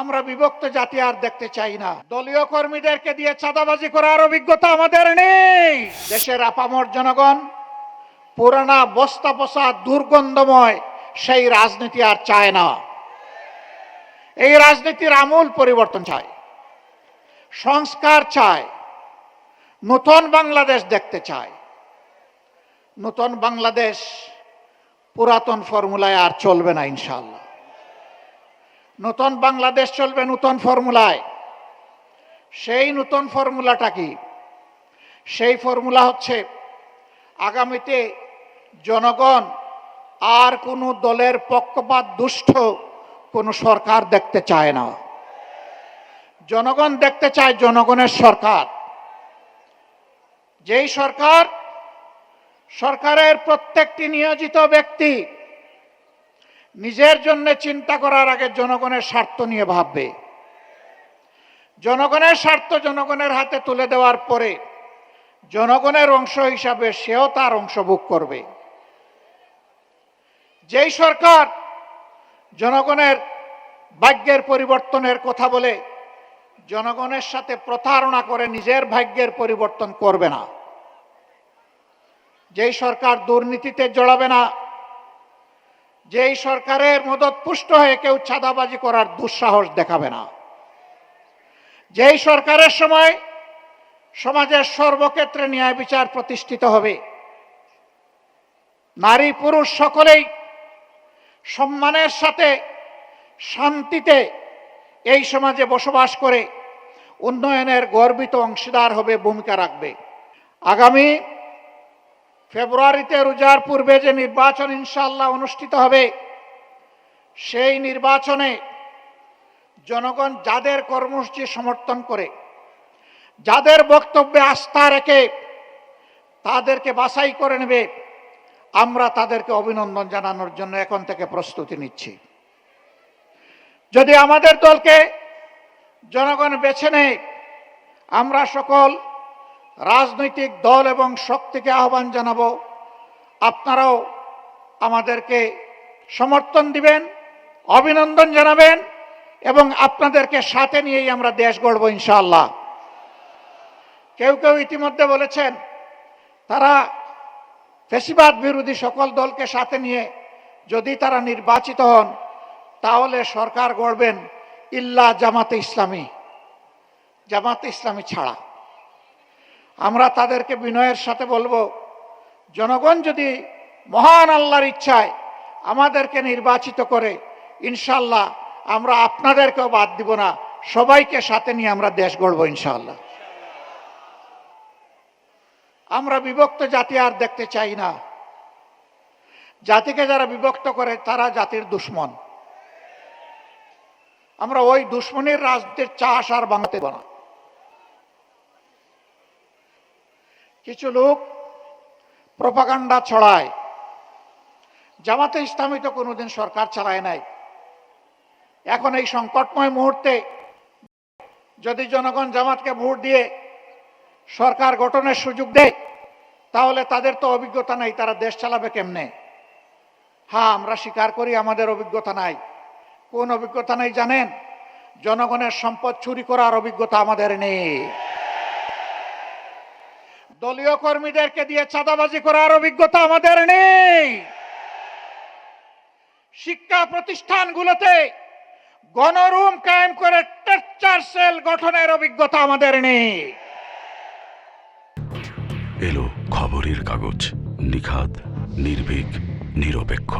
আমরা বিভক্ত জাতি আর দেখতে চাই না। দলীয় কর্মীদেরকে দিয়ে চাঁদাবাজি করার অভিজ্ঞতা আমাদের নেই। দেশের আপামর জনগণ, পুরানা বস্তা পচা দুর্গন্ধময় সেই রাজনীতি আর চায় না। এই রাজনীতির আমূল পরিবর্তন চায়, সংস্কার চায়, নতুন বাংলাদেশ দেখতে চায়। নতুন বাংলাদেশ পুরাতন ফর্মুলায় আর চলবে না ইনশাল্লাহ নতুন বাংলাদেশ চলবে নতুন ফর্মুলায়। সেই নতুন ফর্মুলাটা কি? সেই ফর্মুলা হচ্ছে আগামীতে জনগণ আর কোনো দলের পক্ষপাত, দুষ্ট কোনো সরকার দেখতে চায় না। জনগণ দেখতে চায় জনগণের সরকার। যেই সরকার, সরকারের প্রত্যেকটি নিয়োজিত ব্যক্তি নিজের জন্য চিন্তা করার আগে জনগণের স্বার্থ নিয়ে ভাববে। জনগণের স্বার্থ জনগণের হাতে তুলে দেওয়ার পরে জনগণের অংশ হিসাবে সেও তার অংশ ভোগ করবে। যেই সরকার জনগণের ভাগ্যের পরিবর্তনের কথা বলে জনগণের সাথে প্রতারণা করে নিজের ভাগ্যের পরিবর্তন করবে না। যেই সরকার দুর্নীতিতে জড়াবে না যেই সরকারের মদত পুষ্ট হয়ে কেউ চাঁদাবাজি করার দুঃসাহস দেখাবে না। যেই সরকারের সময় সমাজের সর্বক্ষেত্রে ন্যায় বিচার প্রতিষ্ঠিত হবে, নারী পুরুষ সকলেই সম্মানের সাথে শান্তিতে এই সমাজে বসবাস করে উন্নয়নের গর্বিত অংশীদার হবে, ভূমিকা রাখবে। আগামী ফেব্রুয়ারিতে রোজার পূর্বে যে নির্বাচন ইনশাল্লাহ অনুষ্ঠিত হবে, সেই নির্বাচনে জনগণ যাদের কর্মসূচি সমর্থন করে, যাদের বক্তব্যে আস্থা রেখে তাদেরকে বাছাই করে নেবে, আমরা তাদেরকে অভিনন্দন জানানোর জন্য এখন থেকে প্রস্তুতি নিচ্ছি। যদি আমাদের দলকে জনগণ বেছে নেয়, আমরা সকল রাজনৈতিক দল এবং শক্তিকে আহ্বান জানাব। আপনারাও আমাদেরকে সমর্থন দিবেন, অভিনন্দন জানাবেন এবং আপনাদেরকে সাথে নিয়েই আমরা দেশ গড়ব ইনশাল্লাহ কেউ কেউ ইতিমধ্যে বলেছেন, তারা ফেসিবাদ বিরোধী সকল দলকে সাথে নিয়ে যদি তারা নির্বাচিত হন, তাহলে সরকার গড়বেন ইল্লা জামাতে ইসলামী। জামাতে ইসলামী ছাড়া। আমরা তাদেরকে বিনয়ের সাথে বলব, জনগণ যদি মহান আল্লাহর ইচ্ছায় আমাদেরকে নির্বাচিত করে ইনশাল্লাহ আমরা আপনাদেরকেও বাদ দিব না, সবাইকে সাথে নিয়ে আমরা দেশ গড়ব ইনশাল্লাহ আমরা বিভক্ত জাতি আর দেখতে চাই না। জাতিকে যারা বিভক্ত করে, তারা জাতির দুশ্মন। আমরা ওই দুশ্মনের রাজনীতির চাষ আর বাংলাতে দেব কিছু লোক প্রপাগান্ডা ছড়ায়। জামাতে ইসলামী তো কোনোদিন সরকার চালায় নাই। এখন এই সংকটময় মুহূর্তে যদি জনগণ জামাতকে ভোট দিয়ে সরকার গঠনের সুযোগ দেয়, তাহলে তাদের তো অভিজ্ঞতা নাই, তারা দেশ চালাবে কেমনে? হ্যাঁ আমরা স্বীকার করি আমাদের অভিজ্ঞতা নাই। কোন অভিজ্ঞতা নাই জানেন? জনগণের সম্পদ চুরি করার অভিজ্ঞতা আমাদের নেই। দলীয় কর্মীদেরকে দিয়ে চাঁদাবাজি করার অভিজ্ঞতা আমাদের নেই। শিক্ষা প্রতিষ্ঠানগুলোতে গণরুম কায়েম করে টেকচার সেল গঠনের অভিজ্ঞতা আমাদের নেই। এলো খবরের কাগজ নিখাত নির্ভীক, নিরপেক্ষ।